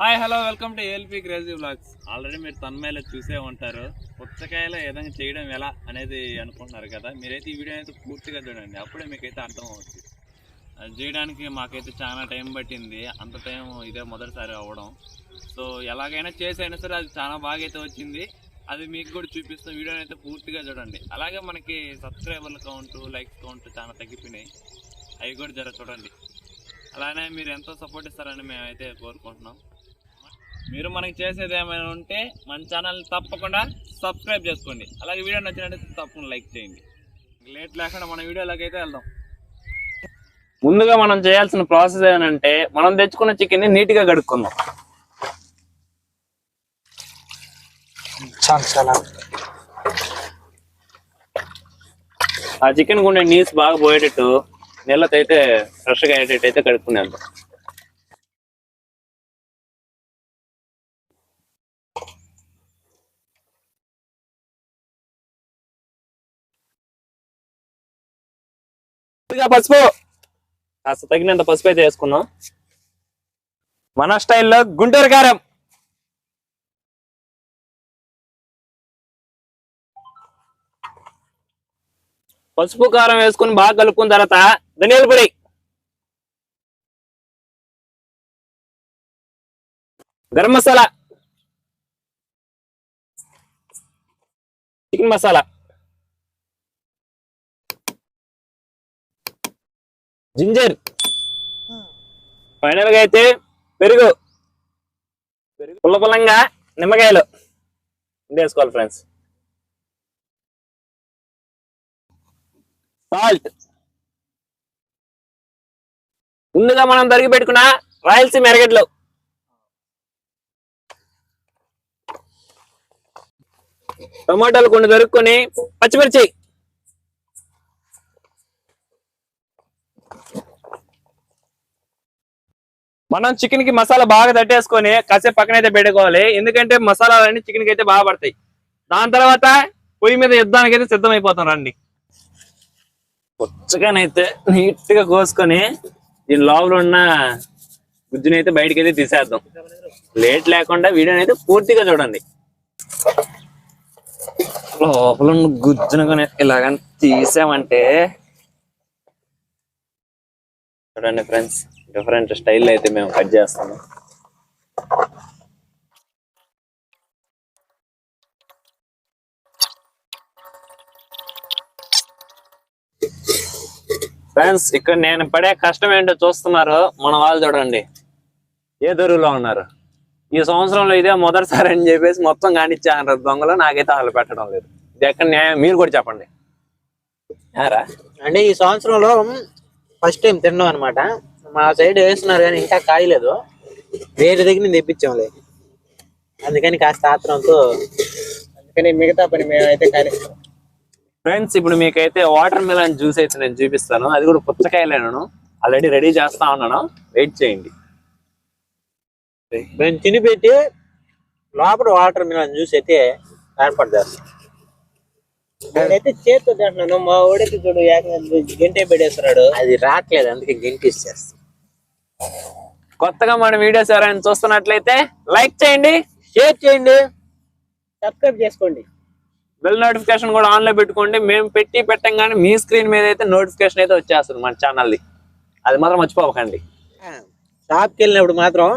Hi hello welcome to ALP crazy blogs already మీరు తన్మేలో చూసే ఉంటారు. పుచ్చకాయలో ఏదైనా చేయడం ఎలా అనేది అనుకుంటున్నారు కదా? మీరైతే ఈ వీడియో అయితే పూర్తిగా చూడండి. అప్పుడే మీకైతే అర్థం అవుతుంది అది చేయడానికి మాకైతే చాలా టైం పట్టింది. అంత టైం ఇదే మొదటిసారి అవ్వడం. సో ఎలాగైనా చేసైనా సరే అది చాలా బాగా అయితే వచ్చింది. అది మీకు కూడా చూపిస్తాం వీడియోని అయితే పూర్తిగా చూడండి. అలాగే మనకి సబ్స్క్రైబర్ల కౌంట్ లైక్స్ కౌంట్ చాలా తగ్గిపోయినాయి. అవి కూడా జర చూడండి. అలానే మీరు ఎంతో సపోర్ట్ ఇస్తారని మేమైతే కోరుకుంటున్నాం. మీరు మనకి చేసేది ఏమైనా ఉంటే మన ఛానల్ తప్పకుండా సబ్స్క్రైబ్ చేసుకోండి. అలాగే వీడియో నచ్చినట్లయితే తప్పకుండా లైక్ చేయండి. లేట్ లేకుండా మన వీడియోలోకి అయితే వెళ్దాం. ముందుగా మనం చేయాల్సిన ప్రాసెస్ ఏంటంటే మనం తెచ్చుకున్న చికెన్ని నీట్గా కడుక్కుందాం. చాలా ఆ చికెన్ ఉండే నీస్ బాగా పోయేటట్టు నీళ్ళతో అయితే ఫ్రెష్గా అయ్యేటట్టు అయితే కడుక్కునేద్దాం. పసుపు. కాస్త తగినంత పసుపు అయితే వేసుకుందాం. మన స్టైల్లో గుంటూరు కారం. పసుపు కారం వేసుకుని బాగా కలుపుకున్న తర్వాత ధనియాల పొడి. గరం మసాలా. చికెన్ మసాలా. జింజర్. ఫైనల్గా అయితే పెరుగు. పెరుగు పుల్ల పుల్లంగా నిమ్మకాయలు. వేసుకోవాలి ఫ్రెండ్స్ సాల్ట్ ముందుగా మనం తరిగి పెట్టుకున్న రాయలసీమ ఎరగడ్లు టమాటాలు కొన్ని దొరుకుని పచ్చిమిర్చి. మనం చికెన్కి మసాలా బాగా తట్టేసుకొని కాసేపు అయితే పెట్టుకోవాలి. ఎందుకంటే మసాలాలన్నీ చికెన్కి అయితే బాగా పడతాయి. దాని తర్వాత పొయ్యి మీద యుద్ధానికి అయితే సిద్ధం అయిపోతాం రండి. పొచ్చగానైతే నీట్గా కోసుకొని దీని లోపల ఉన్న గుజ్జుని అయితే బయటకి అయితే తీసేద్దాం. లేట్ లేకుండా వీడియోని అయితే పూర్తిగా చూడండి. లోపల ఉన్న గుజ్జును కొని తీసామంటే చూడండి ఫ్రెండ్స్. డిఫరెంట్ స్టైల్ అయితే మేము కట్ చేస్తాము. ఫ్రెండ్స్ ఇక్కడ నేను పడే కష్టం ఏంటో చూస్తున్నారు. మన వాళ్ళు చూడండి. ఏ దొరువులో ఉన్నారు? ఈ సంవత్సరంలో ఇదే మొదటిసారి అని చెప్పేసి మొత్తం కానిచ్చారు. దొంగలు నాకైతే వాళ్ళు పెట్టడం లేదు. ఇది ఎక్కడ న్యాయం? మీరు కూడా చెప్పండి. అంటే ఈ సంవత్సరంలో ఫస్ట్ టైం తిన్నాం అనమాట మా సైడ్ వేస్తున్నారు కానీ ఇంకా కాయలేదు. వేరే దగ్గర నుంచి తెప్పించాంలే. అందుకని కాస్త ఆత్రంతో అందుకని మిగతా పని మేమైతే కానిస్తాం ఫ్రెండ్స్ ఇప్పుడు మీకైతే వాటర్ మిలన్ జ్యూస్ అయితే నేను చూపిస్తాను. అది కూడా పుచ్చకాయలేను ఆల్రెడీ రెడీ చేస్తా ఉన్నాను. వెయిట్ చేయండి. మేము తిని పెట్టి లోపల వాటర్ మిలన్ జ్యూస్ అయితే ఏర్పాటు చేస్తాం. నేనైతే చేతితో తింటున్నాను. మా ఓడికి చూడు ఏకంగా గంటే పెట్టేస్తున్నాడు. అది రావట్లేదు అందుకే గంటి ఇచ్చేస్తాం కొత్తగా మన వీడియోస్ ఎవరైనా చూస్తున్నట్లయితే లైక్ చేయండి షేర్ చేయండి సబ్స్క్రైబ్ చేసుకోండి. బెల్ నోటిఫికేషన్ కూడా ఆన్లో పెట్టుకోండి. మేము పెట్టి పెట్టంగానే మీ స్క్రీన్ మీద అయితే నోటిఫికేషన్ అయితే వచ్చేస్తుంది మన ఛానల్ది. అది మాత్రం మర్చిపోకండి. షాప్కి వెళ్ళినప్పుడు మాత్రం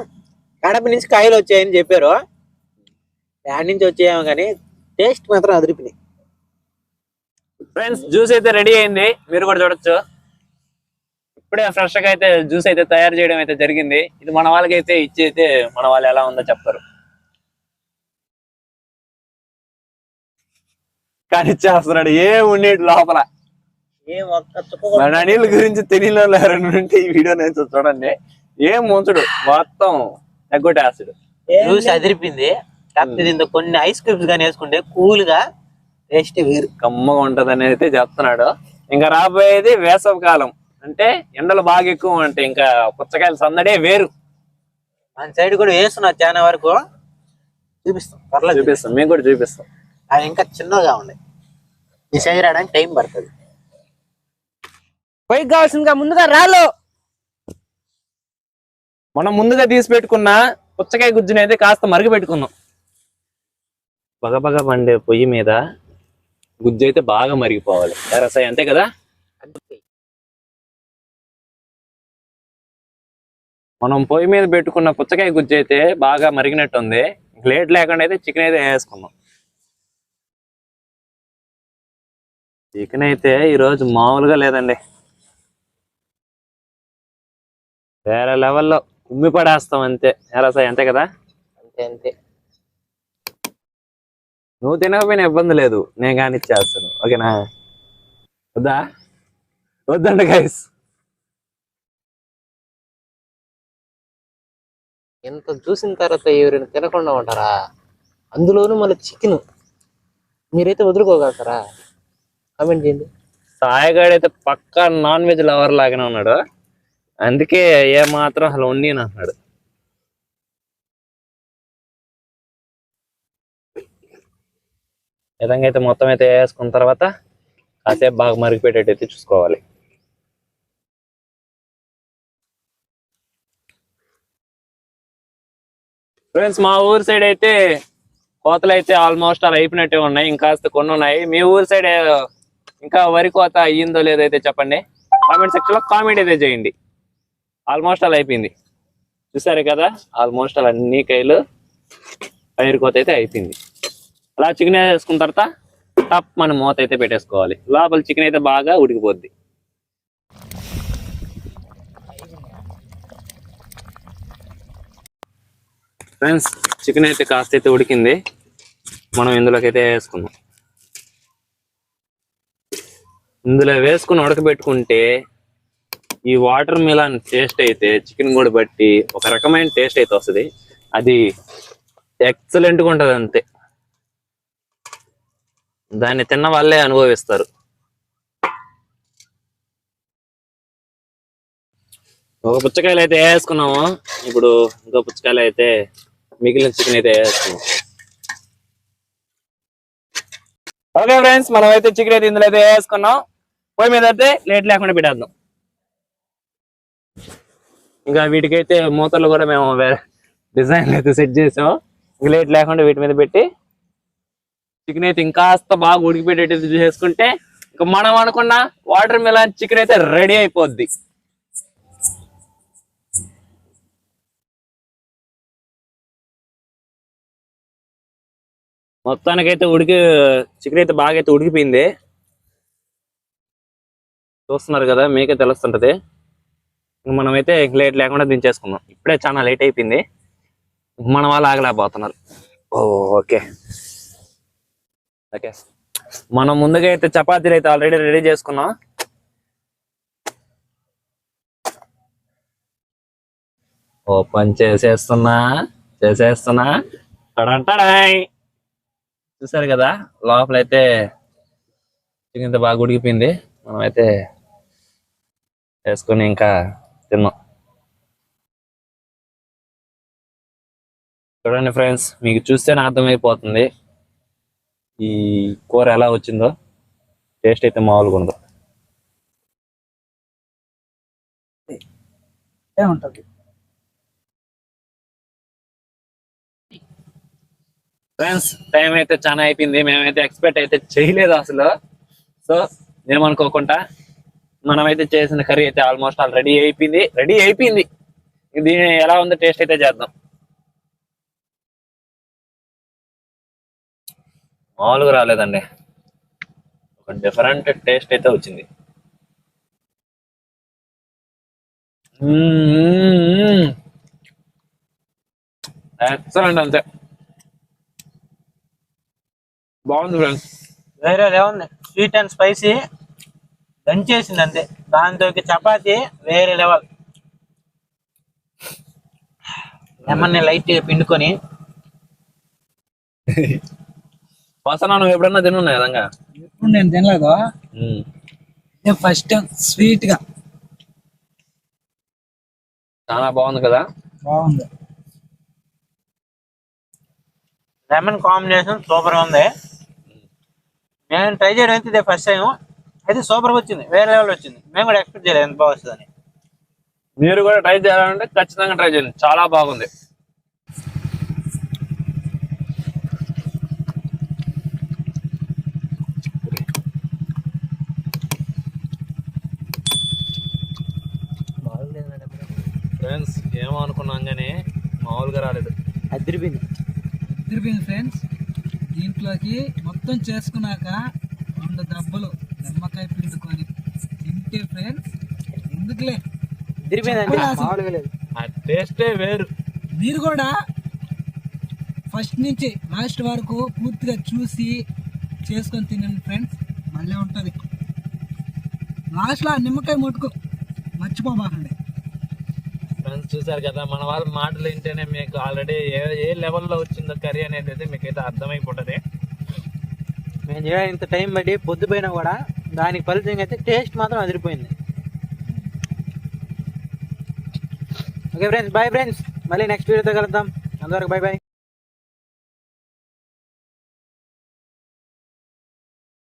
కడప నుంచి కాయలు వచ్చాయని చెప్పారు. యాడ్ నుంచి వచ్చాయేమో కానీ టేస్ట్ మాత్రం అదిరిపినాయి ఫ్రెండ్స్ జ్యూస్ అయితే రెడీ అయింది. మీరు కూడా చూడొచ్చు. ఇప్పుడే ఫ్రెష్గా అయితే జ్యూస్ అయితే తయారు చేయడం అయితే జరిగింది. ఇది మన వాళ్ళకి అయితే ఇచ్చి అయితే మన వాళ్ళు ఎలా ఉందో చెప్తారు కానీ ఇచ్చేస్తున్నాడు ఏం ఉండేది లోపల? మన అనిల్ గురించి తెలియని ఈ వీడియో నేను చూడండి. ఏం ముంచడు మొత్తం ఎగ్గొట్టేస్తాడు జ్యూస్ అదిరిపింది కాకపోతే దీంతో కొన్ని ఐస్ క్రీమ్స్ కానీ వేసుకుంటే కూల్గా టేస్ట్ వేరు. కమ్మగా ఉంటది అనేది అయితే చెప్తున్నాడు. ఇంకా రాబోయేది వేసవి కాలం. అంటే ఎండలు బాగా ఎక్కువ ఉంటాయి ఇంకా పుచ్చకాయల సందడే వేరు. మన సైడ్ కూడా వేస్తున్నారు చాలా వరకు. చూపిస్తాం పర్లేదు. చూపిస్తాం మేము కూడా చూపిస్తాం. అవి ఇంకా చిన్నగా ఉన్నాయి. ఈ సైజ్ రావడానికి టైం పడుతుంది. పైకి కావాల్సిందిగా ముందుగా రాళ్ళు. మనం ముందుగా తీసి పెట్టుకున్న పుచ్చకాయ గుజ్జుని అయితే కాస్త మరుగు పెట్టుకుందాం. బగబగ మండే పొయ్యి మీద గుజ్జు అయితే బాగా మరిగిపోవాలి. రసాయి అంతే కదా? మనం పొయ్యి మీద పెట్టుకున్న పుచ్చకాయ గుజ్జు అయితే బాగా మరిగినట్టుంది. లేట్ లేకుండా అయితే చికెన్ అయితే వేసుకుందాం చికెన్ అయితే ఈరోజు మామూలుగా లేదండి. వేరే లెవెల్లో కుమ్మి పడేస్తాం అంతే. రసాయి అంతే కదా? అంతే అంతే. నువ్వు తినకపోయినా ఇబ్బంది లేదు. నేను కానీ ఇచ్చేస్తాను ఓకేనా? వద్దా? వద్దండి గైస్ ఎంత చూసిన తర్వాత ఎవరైనా తినకుండా ఉంటారా? అందులోనూ మళ్ళీ చికెన్. మీరైతే వదులుకోగలుగుతారా? కామెంట్ చేయండి. సాయిగాడు అయితే పక్కా నాన్ వెజ్ లవర్ లాగానే ఉన్నాడు. అందుకే ఏ మాత్రం అసలు వండి అన్నాడు. విధంగా అయితే మొత్తం అయితే వేసుకున్న తర్వాత కాసేపు బాగా మరిగిపెట్టేటైతే చూసుకోవాలి. ఫ్రెండ్స్ మా ఊరు సైడ్ అయితే కోతలు అయితే ఆల్మోస్ట్ అలా అయిపోయినట్టే ఉన్నాయి. ఇంకాస్త కొన్ని ఉన్నాయి. మీ ఊరు సైడ్ ఇంకా వరి కోత అయ్యిందో లేదో అయితే చెప్పండి. కామెంట్ సెక్షన్లో కామెంట్ అయితే చేయండి. ఆల్మోస్ట్ అలా అయిపోయింది. చూసారు కదా? ఆల్మోస్ట్ అలా అన్ని కాయలు పైరు కోత అయితే అయిపోయింది. అలా చికెన్ వేసుకున్న తర్వాత టప్ మన మూత అయితే పెట్టేసుకోవాలి. లోపల చికెన్ అయితే బాగా ఉడికిపోద్ది. ఫ్రెండ్స్ చికెన్ అయితే కాస్త అయితే ఉడికింది. మనం ఇందులోకి అయితే వేసుకుందాం. ఇందులో వేసుకుని ఉడకబెట్టుకుంటే ఈ వాటర్ మిలాన్ టేస్ట్ అయితే చికెన్ కూడా బట్టి ఒక రకమైన టేస్ట్ అయితే వస్తుంది. అది ఎక్సలెంట్గా ఉంటుంది అంతే. దాన్ని తిన్న వాళ్ళే అనుభవిస్తారు. ఒక పుచ్చకాయలు అయితే వేసుకున్నాము. ఇప్పుడు ఇంకో పుచ్చకాయలు అయితే మిగిలిన చికెన్ అయితే వేసుకున్నాం ఓకే ఫ్రెండ్స్ మనం అయితే చికెన్ అయితే ఇందులో అయితే వేసుకున్నాం. పొయ్యి మీద అయితే లేట్ లేకుండా పెట్టేద్దాం. ఇంకా వీటికైతే మూతలు కూడా మేము వేరే డిజైన్ అయితే సెట్ చేసాం. ఇంకా లేట్ లేకుండా వీటి మీద పెట్టి చికెన్ అయితే ఇంకాస్త బాగా ఉడికిపెట్టేటట్టు చేసుకుంటే ఇంకా మనం అనుకున్న వాటర్ మిలాన్ చికెన్ అయితే రెడీ అయిపోద్ది. మొత్తానికైతే ఉడికి చికెన్ అయితే బాగా అయితే ఉడికిపోయింది. చూస్తున్నారు కదా మీకే తెలుస్తుంటది. మనమైతే లేట్ లేకుండా దించేసుకుందాం. ఇప్పుడే చాలా లేట్ అయిపోయింది. మన వాళ్ళు ఆగలేకపోతున్నారు. ఓ ఓకే. ఓకే. మనం ముందుగా అయితే చపాతీలు అయితే ఆల్రెడీ రెడీ చేసుకున్నాం. ఓపెన్ చేసేస్తున్నా చేసేస్తున్నా. టడంటడాయ్ చూసారు కదా లోపల అయితే చికెన్ అయితే బాగా ఉడికిపోయింది. మనం అయితే వేసుకొని ఇంకా తిన్నాం. చూడండి ఫ్రెండ్స్ మీకు చూస్తేనే అర్థమైపోతుంది ఈ కూర ఎలా వచ్చిందో. టేస్ట్ అయితే మామూలుగా ఉండదు. ఏముంటుంది? ఫ్రెండ్స్ టైం అయితే చాలా అయిపోయింది. మేమైతే ఎక్స్పెక్ట్ అయితే చేయలేదు అసలు. సో ఏమనుకోకుండా మనమైతే చేసిన కర్రీ అయితే ఆల్మోస్ట్ ఆల్ రెడీ అయిపోయింది. రెడీ అయిపోయింది. దీని ఎలా ఉందో టేస్ట్ అయితే చేద్దాం. మామూలుగా రాలేదండి. ఒక డిఫరెంట్ టేస్ట్ అయితే వచ్చింది. ఎక్సలెంట్ అంతే. బాగుంది ఫ్రెండ్స్ వేరే లెవెల్ స్వీట్ అండ్ స్పైసీ దంచేసింది అంతే. దాంతో చపాతి వేరే లెవెల్. లెమన్ లైట్ పిండుకొని. వసనా నువ్వు ఎప్పుడన్నా తినున్నా విధంగా ఇప్పుడు నేను తినలేదు? నేను ఫస్ట్ టైం స్వీట్గా. చాలా బాగుంది కదా? బాగుంది. లెమన్ కాంబినేషన్ సూపర్గా ఉంది. నేను ట్రై చేయడం అయితే ఇదే ఫస్ట్ టైం అయితే సూపర్ వచ్చింది. వేరే లెవెల్ వచ్చింది. మేము కూడా ఎక్స్పెక్ట్ చేయలేదు. ఎంత బాగుంది మీరు కూడా ట్రై చేయాలంటే ఖచ్చితంగా ట్రై చేయండి. చాలా బాగుంది. ఫ్రెండ్స్ ఏమో కానీ మామూలుగా రాలేదు. అద్దరిపోయింది అద్దరిపోయింది ఫ్రెండ్స్ దీంట్లోకి మొత్తం చేసుకున్నాక రెండు దెబ్బలు నిమ్మకాయ పిండుకొని తింటే ఫ్రెండ్స్ ఎందుకులే? టేస్టే వేరు. మీరు కూడా ఫస్ట్ నుంచి లాస్ట్ వరకు పూర్తిగా చూసి చేసుకొని తినండి ఫ్రెండ్స్ మళ్ళీ ఉంటుంది. లాస్ట్లో ఆ నిమ్మకాయ ముట్టుకు. మర్చిపోబాకండి చూసారు కదా మన వాళ్ళ మాటలు వింటేనే మీకు ఆల్రెడీ ఏ ఏ లెవెల్లో వచ్చిందో కర్రీ అనేది అయితే మీకైతే అర్థమైపోతుంది. మేము చేయడానికి ఇంత టైం బట్టి పొద్దుపోయినా కూడా దానికి ఫలితంగా అయితే టేస్ట్ మాత్రం అదిరిపోయింది. ఓకే ఫ్రెండ్స్ బాయ్ ఫ్రెండ్స్ మళ్ళీ నెక్స్ట్ వీడియోతో కలుద్దాం. అంతవరకు బాయ్ బాయ్